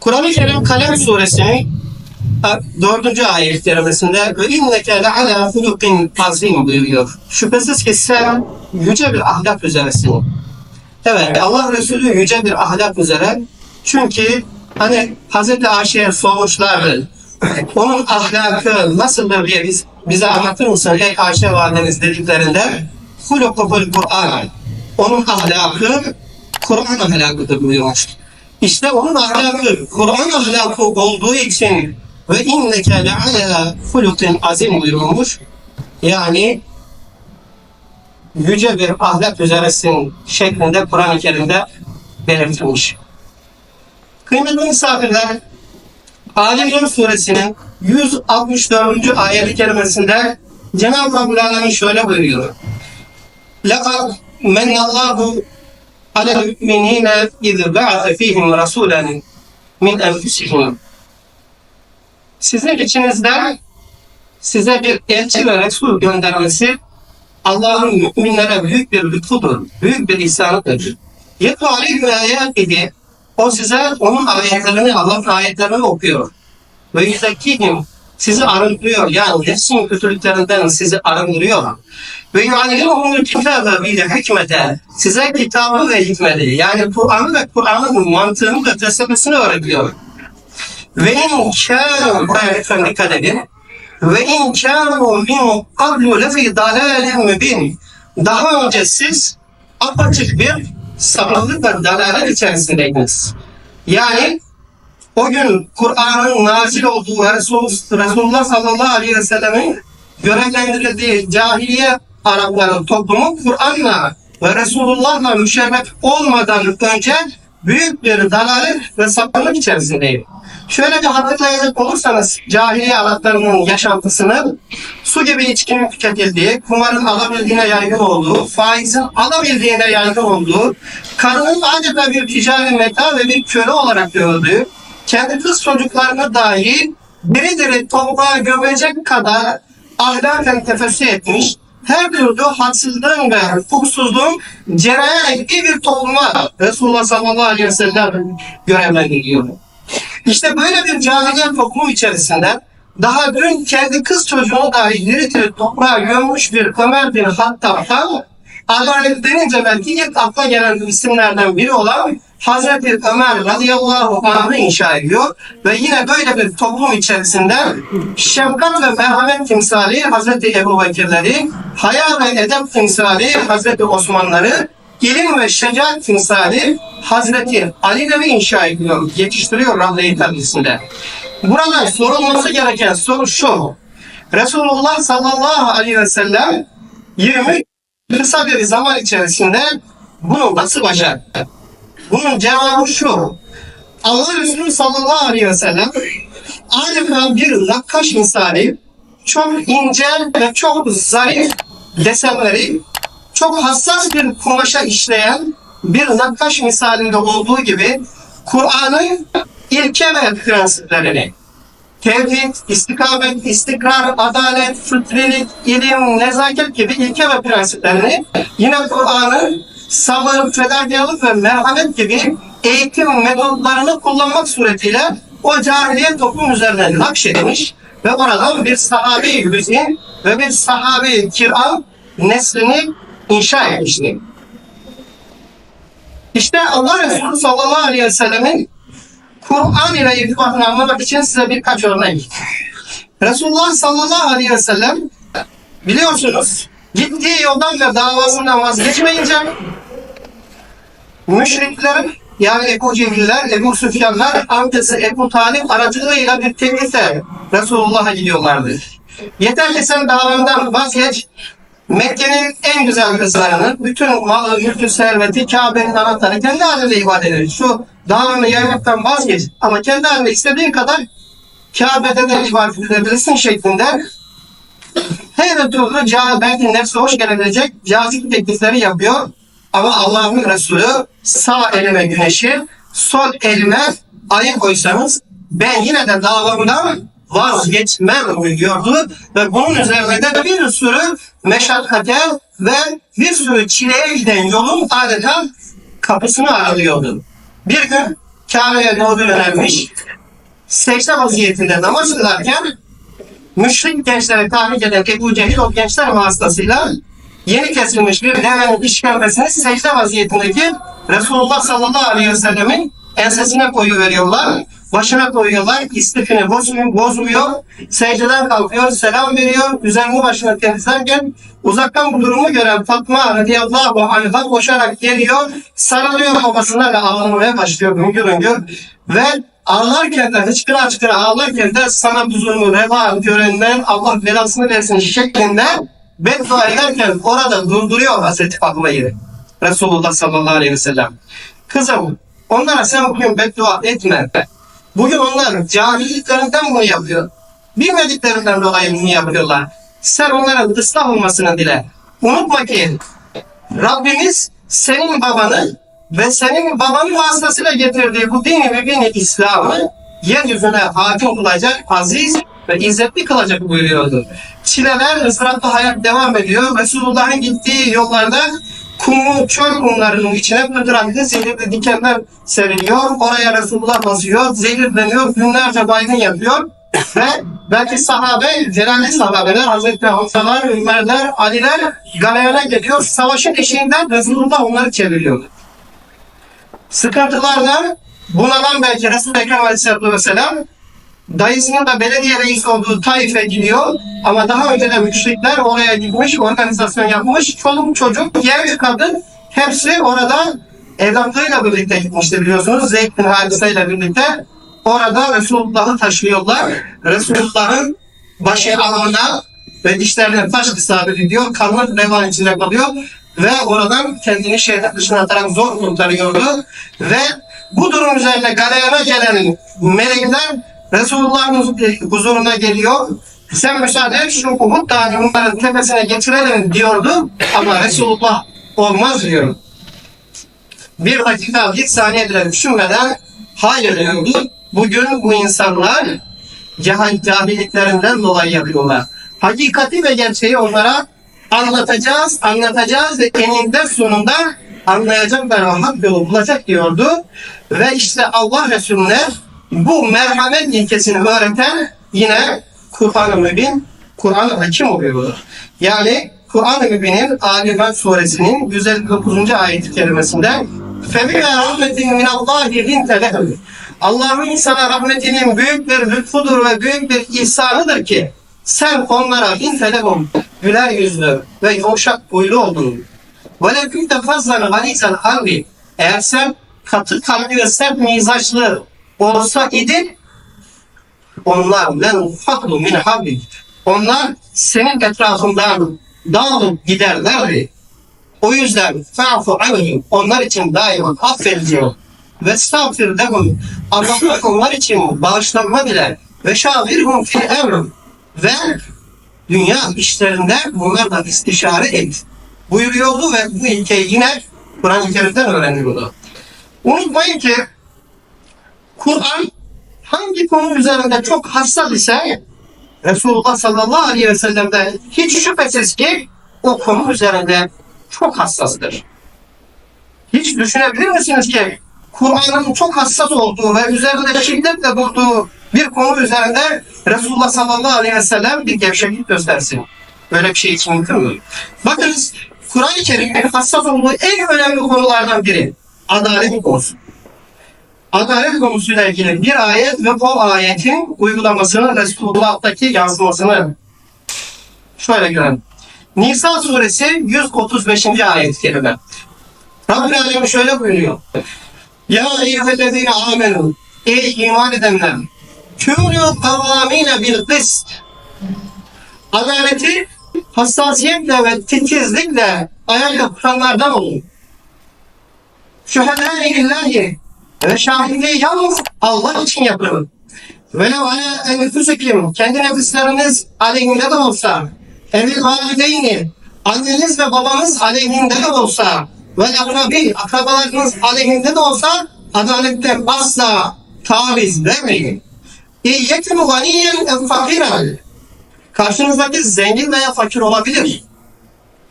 Kur'an-ı Kerim Kalem suresinin dördüncü ayet kerimesinde ve inneke le ala hulukin azim buyuruyor. Şüphesiz ki sen yüce bir ahlak üzeresin. Evet Allah Resulü yüce bir ahlak üzere. Çünkü hani Hazreti Ayşe'ye sormuşlardı. Onun ahlakı nasıldır diye biz, bize anlatır mısın ey Ayşe validemiz dediklerinde hulukul Kur'an. Onun ahlakı Kur'an ahlakıdır buyurmuş. İşte onun ahlakı Kur'an ahlakı olduğu için ve inneke le ala hulukin azim buyurulmuş. Yani yüce bir ahlak üzeresin şeklinde Kur'an-ı Kerim'de belirtilmiş. Kıymetli misafirler, Ali İmran suresinin 164. ayet-i kerimesinde Cenab-ı Rabbül Alemin şöyle buyuruyor. لَقَدْ مَنَّ اللّٰهُ عَلَى الْمُؤْمِنِينَ اِذْ بَعَثَ ف۪يهِمْ رَسُولًا مِنْ اَنْفُسِهِمْ Sizin içinizden size bir elçi ve Resul göndermesi Allah'ın müminlere büyük bir lütfudur, büyük bir ihsanıdır. Yetlu aleyhü ayet idi. O size onun ayetlerini, Allah'ın ayetlerini okuyor. Ve yüzekkihim sizi arındırıyor. Yani nefsin kötülüklerinden sizi arındırıyor. Ve yuallimumul kitabe bil hikmete. Size kitabı ve hikmeti. Yani Kur'an'ı ve Kur'an'ın mantığını ve felsefesini öğretiyor. Ve in kânu, lütfen dikkat edin. Ve in kânu min qablu lefî dalâlin mübin. Daha önce siz apaçık bir sapıklık ve dalalet içerisindeydiniz. Yani o gün Kur'an'ın nazil olduğu Resul, Resulullah sallallahu aleyhi ve sellemin görevlendirildiği cahiliye Arapların toplumu Kur'an'la ve Resulullah'la müşerref olmadan önce büyük bir dalalet ve sapıklık içerisindeydi. Şöyle bir hatırlayacak olursanız cahiliye Araplarının yaşantısını su gibi içkinin tüketildiği, kumarın alabildiğine yaygın olduğu, faizin alabildiğine yaygın olduğu, karının adeta bir ticari meta ve bir köle olarak gördüğü, kendi kız çocuklarına dahi diri diri toprağa gömecek kadar ahlaken tefessü etmiş, her türlü hadsizliğin ve hukuksuzluğun cereyan ettiği bir topluma Resulullah sallallahu aleyhi ve sellem görevlendiriliyor. İşte böyle bir cahiliye toplum içerisinde daha dün kendi kız çocuğunu dahi diri toprağa gömmüş bir Ömer bin Hattab'dan adalet denince belki ilk akla gelen isimlerden biri olan Hazreti Ömer radıyallahu anh'ı inşa ediyor ve yine böyle bir toplum içerisinde şefkat ve merhamet timsali Hazreti Ebu Bekirleri, haya ve edep timsali Hazreti Osmanları, ilim ve şecaat timsali Hazreti Ali'leri inşa ediyor, yetiştiriyor Rahle-i Terbiyesi'nde. Burada sorulması gereken soru şu. Resulullah sallallahu aleyhi ve sellem 20 kısa bir zaman içerisinde bunu nasıl başardı? Bunun cevabı şu. Allah Resulü sallallahu aleyhi ve sellem adeta bir nakkaş misali çok ince ve çok zarif desenleri çok hassas bir kumaşa işleyen bir nakkaş misalinde olduğu gibi Kur'an'ın ilke ve prensiplerini tevhid, istikamet, istikrar, adalet, fıtrilik, ilim, nezaket gibi ilke ve prensiplerini yine Kur'an'ın sabır, fedakarlık ve merhamet gibi eğitim metodlarını kullanmak suretiyle o cahiliye toplum üzerine nakşedilmiş ve oradan bir sahabe hüzin ve bir sahabe kiram neslini inşa etmişti. İşte Allah Resulü sallallahu aleyhi ve sellemin Kur'an ile irtibatını anlamak için size birkaç örnek. Resulullah sallallahu aleyhi ve sellem biliyorsunuz gittiği yoldan ve davasından vazgeçmeyince müşrikler yani Ebu Cehiller, Ebu Süfyanlar, amcası Ebu Talip aracılığıyla bir teklifle Resulullah'a gidiyorlardı. Yeter ki sen davandan vazgeç, Mekke'nin en güzel kızlarını, bütün malı, mülkü, serveti, Kabe'nin anahtarı kendi halinde ibadet edin. Şu davanı yaymaktan vazgeç ama kendi halinde istediğin kadar Kabe'de de ibadet edebilirsin şeklinde her türlü belki nefse hoş gelebilecek cazip teklifleri yapıyor. Ama Allah'ın Resulü sağ elime güneşi, sol elime ayı koysanız ben yine de davamdan vazgeçmem diyordu. Ve bunun üzerine de bir sürü meşakkate ve bir sürü çileye giden yolun adeta kapısını aralıyordu. Bir gün Kabe'ye doğru yönelmiş. Secde vaziyetinde namaz kılarken müşrik gençlere tahrik eden Ebu Cehil o gençler vasıtasıyla yeni kesilmiş bir devenin işkembesini secde vaziyetindeki Resulullah sallallahu aleyhi ve sellemin ensesine koyuveriyorlar. Başına koyuyorlar. istifini bozmuyor, bozmuyor. Secdeden kalkıyor, selam veriyor. Üzerini başına temizlerken uzaktan bu durumu gören Fatma radıyallahu anh'a koşarak geliyor. Sarılıyor babasına ve ağlamaya başlıyor hüngür hüngür. Ve ağlarken de hıçkıra hıçkıra ağlarken de sana bu zulmü reva görenden Allah belasını versin şeklinde beddua ederken orada durduruyor Hazreti Fatma'yı. Resulullah sallallahu aleyhi ve sellem. Kızım onlara sen bugün beddua etme. Bugün onlar cahilliklerinden bunu yapıyor. Bilmediklerinden dolayı bunu yapıyorlar. Sen onların ıslah olmasını dile. Unutma ki Rabbimiz senin babanı ve senin babanın vasıtasıyla getirdiği bu dini ve dini İslam'ı yeryüzüne hakim kılacak, aziz ve izzetli kılacak buyuruyordu. Çileler, ızdıraplı hayat devam ediyor. Resulullah'ın gittiği yollarda kumu, çöl kumlarının içine pıtıraklı zehirli dikenler seriliyor. Oraya Resulullah basıyor, zehirleniyor, günlerce baygın yapıyor. Ve belki sahabe, celalli sahabeler, Hazreti Hamzalar, Ömerler, Aliler galeyana geliyor. Savaşın eşiğinden Resulullah onları çeviriyor. Sıkıntılardan bunalan belki Resul-i Ekrem Aleyhisselatü Vesselam dayısının da belediye reisi olduğu Taif'e gidiyor. Ama daha önce de müşrikler oraya gitmiş, organizasyon yapmış. Çoluk çocuk, genç kadın hepsi orada evlatlarıyla birlikte gitmişti biliyorsunuz. Zeyd bin Harise ile birlikte orada Resulullah'ı taşıyorlar. Resulullah'ın başı alnına ve dişlerine taş isabet ediyor. Kanlı revan içinde kalıyor. Ve oradan kendini şehrin dışına atarak zor kurtarıyordu. Ve bu durum üzerine galeyana gelen melekler Resulullah'ın huzuruna geliyor. Sen müsaade şu Dağı'nı bunların tepesine getirelim diyordu. Ama Resulullah olmaz diyor. Bir dakika, bir saniye bile düşünmeden hayır diyordu. Bugün bu insanlar cahil cahilliklerinden dolayı yapıyorlar. Hakikati ve gerçeği onlara anlatacağız, anlatacağız ve eninde sonunda anlayacaklar ve hak yolu bulacak diyordu. Ve işte Allah Resulüne bu merhamet ilkesini öğreten yine Kur'an-ı Mübin, Kur'an-ı Hakim oluyor. Yani Kur'an-ı Mübin'in Ali İmran suresinin 159. ayet-i kerimesinde فَبِمَا رَحْمَةٍ مِنَ اللّٰهِ لِنْتَ لَهُ Allah'ın insana rahmetinin büyük bir lütfudur ve büyük bir ihsanıdır ki sen onlara intelehum güler yüzlü ve yumuşak huylu oldun. وَلَوْ كُنْتَ فَزَّنْ غَلِيزًا harbi Eğer sen katı kalpli ve sert mizaçlı olsa idi onlar len faklu min hablik. Onlar senin etrafından dağılıp giderlerdi. O yüzden fa'fu anhum onlar için daima affedici ol. Ve stağfir lehum Allah onlar için bağışlanma dile. Ve şavirhum fi emrim ve dünya işlerinde bunlarla istişare et. Buyuruyordu ve bu ilkeyi yine Kur'an-ı Kerim'den öğreniyordu. Unutmayın ki Kur'an hangi konu üzerinde çok hassas ise Resulullah sallallahu aleyhi ve sellem'de hiç şüphesiz ki o konu üzerinde çok hassastır. Hiç düşünebilir misiniz ki Kur'an'ın çok hassas olduğu ve üzerinde şiddetle durduğu bir konu üzerinde Resulullah sallallahu aleyhi ve sellem bir gevşeklik göstersin. Böyle bir şey için mümkün mü? Bakınız Kur'an-ı Kerim'in hassas olduğu en önemli konulardan biri adalet konusu adalet konusuyla ilgili bir ayet ve o ayetin uygulamasını Resulullah'taki yansımasını şöyle görelim. Nisa suresi 135. ayet-i kerime. Rabbül Alem şöyle buyuruyor. Ya eyyühellezine amenu Ey iman edenler Kûnû kavâmîne bil kıst Adaleti hassasiyetle ve titizlikle ayakta tutanlardan olun. Şühedâ illahi ve şahitliği yalnız Allah için yapın. Ve lev ala enfüsekim kendi nefisleriniz aleyhinde de olsa evil valideyni anneniz ve babanız aleyhinde de olsa ve akrabi akrabalarınız aleyhinde de olsa adaletten asla taviz vermeyin. İyyetim ganiyen ev fakiren Karşınızdaki zengin veya fakir olabilir.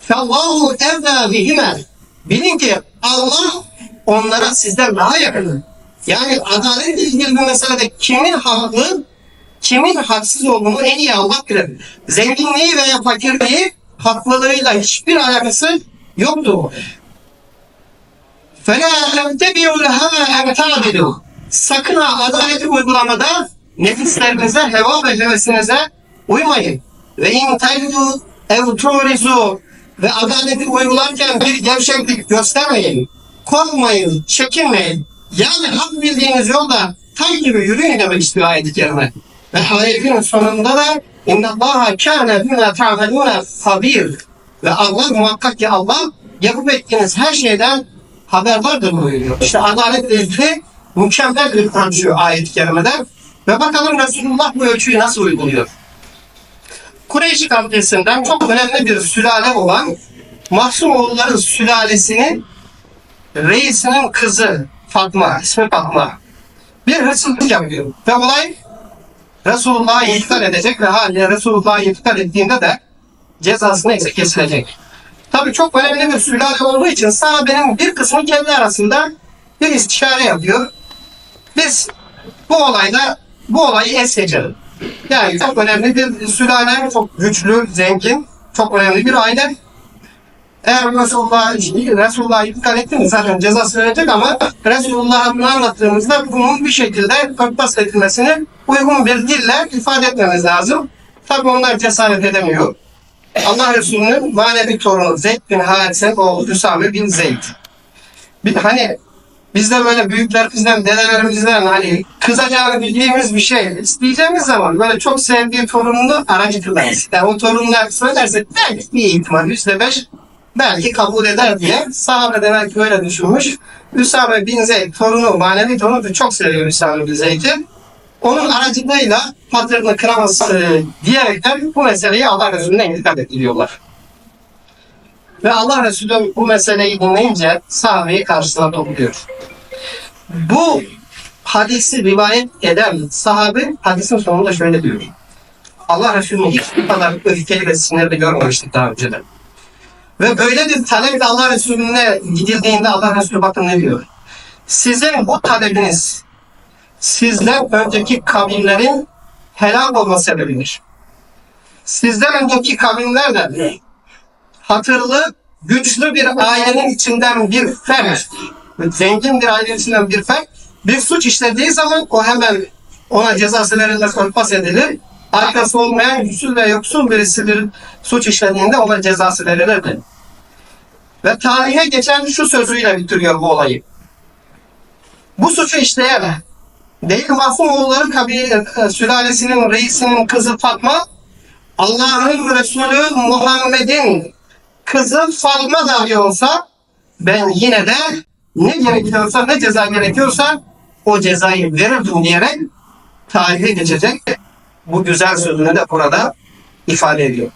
Fallahu evla bihime. Bilin ki Allah onlara sizden daha yakın. Yani adaletle ilgili bir meselede kimin haklı, kimin haksız olduğunu en iyi Allah bilir. Zenginliği veya fakirliği haklılığıyla hiçbir alakası yoktu. فَلَا تَبْتَبِعُوا لَهَا اَمْتَعْدِلُوا Sakın ha adaleti uygulamada nefislerinize, heva ve hevesinize uymayın. Ve in taydu ev turizu ve adaleti uygularken bir gevşeklik göstermeyin. Korkmayın, çekinmeyin. Yani hak bildiğiniz yolda tay gibi yürüyün demek istiyor ayet-i kerime. Ve ayetin sonunda da اِنَّ اللّٰهَ كَانَ بِمَا تَعْمَلُونَ خَبِيرٌ Ve Allah muhakkak ki Allah yapıp ettiğiniz her şeyden haberdardır buyuruyor. İşte adaletle ilgili mükemmel bir ölçü ayet-i kerimede. Ve bakalım Resulullah bu ölçüyü nasıl uyguluyor? Kureyş kabilesinden çok önemli bir sülale olan Mahsumoğulların sülalesinin reisinin kızı Fatma, ismi Fatma bir hırsızlık yapıyor. Ve olay Resulullah'a intikal edecek ve haliyle Resulullah'a intikal ettiğinde de cezası neyse kesilecek. Tabii çok önemli bir sülale olduğu için sahabenin bir kısmı kendi arasında bir istişare yapıyor. Biz bu olayda bu olayı es geçelim. Yani çok önemli bir sülale, çok güçlü, zengin, çok önemli bir aile. Eğer Resulullah, Resulullah iptal etti mi zaten cezası verecek ama Resulullah'a anlattığımızda bunun bir şekilde örtbas edilmesini uygun bir dille ifade etmemiz lazım. Tabii onlar cesaret edemiyor. Allah Resulü'nün manevi torunu Zeyd bin Harise'nin oğlu Üsame bin Zeyd. Bir, hani bizde böyle büyüklerimizden, dedelerimizden hani kızacağını bildiğimiz bir şey isteyeceğimiz zaman böyle çok sevdiği torununu aracı kılarız. Yani o torunlar söylerse belki bir ihtimal yüzde beş belki kabul eder diye sahabe de belki öyle düşünmüş. Üsame bin Zeyd torunu, manevi torunu da çok seviyor Üsame bin Zeyd'i. Onun aracılığıyla hatırını kıramaz e, diyerekten bu meseleyi Allah Resulü'ne intikal ettiriyorlar. Ve Allah Resulü bu meseleyi dinleyince sahabeyi karşısına topluyor. Bu hadisi rivayet eden sahabe hadisin sonunda şöyle diyor. Allah Resulü'nü hiç bu kadar öfkeli ve sinirli görmemiştik daha önceden. Ve böyle bir taleple Allah Resulü'ne gidildiğinde Allah Resulü bakın ne diyor. Sizin bu talebiniz sizden önceki kavimlerin helak olma sebebidir. Sizden önceki kavimler de hatırlı, güçlü bir ailenin içinden bir fert, zengin bir ailenin içinden bir fert, bir suç işlediği zaman o hemen ona cezası verilir, örtbas edilir. Arkası olmayan güçsüz ve yoksul birisi bir suç işlediğinde ona cezası verilirdi. Ve tarihe geçen şu sözüyle bitiriyor bu olayı. Bu suçu işleyen değil Mahfumoğulları kabile e, sülalesinin reisinin kızı Fatma Allah'ın Resulü Muhammed'in kızı Fatma dahi olsa ben yine de ne gerekiyorsa ne ceza gerekiyorsa o cezayı verirdim diyerek tarihe geçecek bu güzel sözünü de burada ifade ediyor.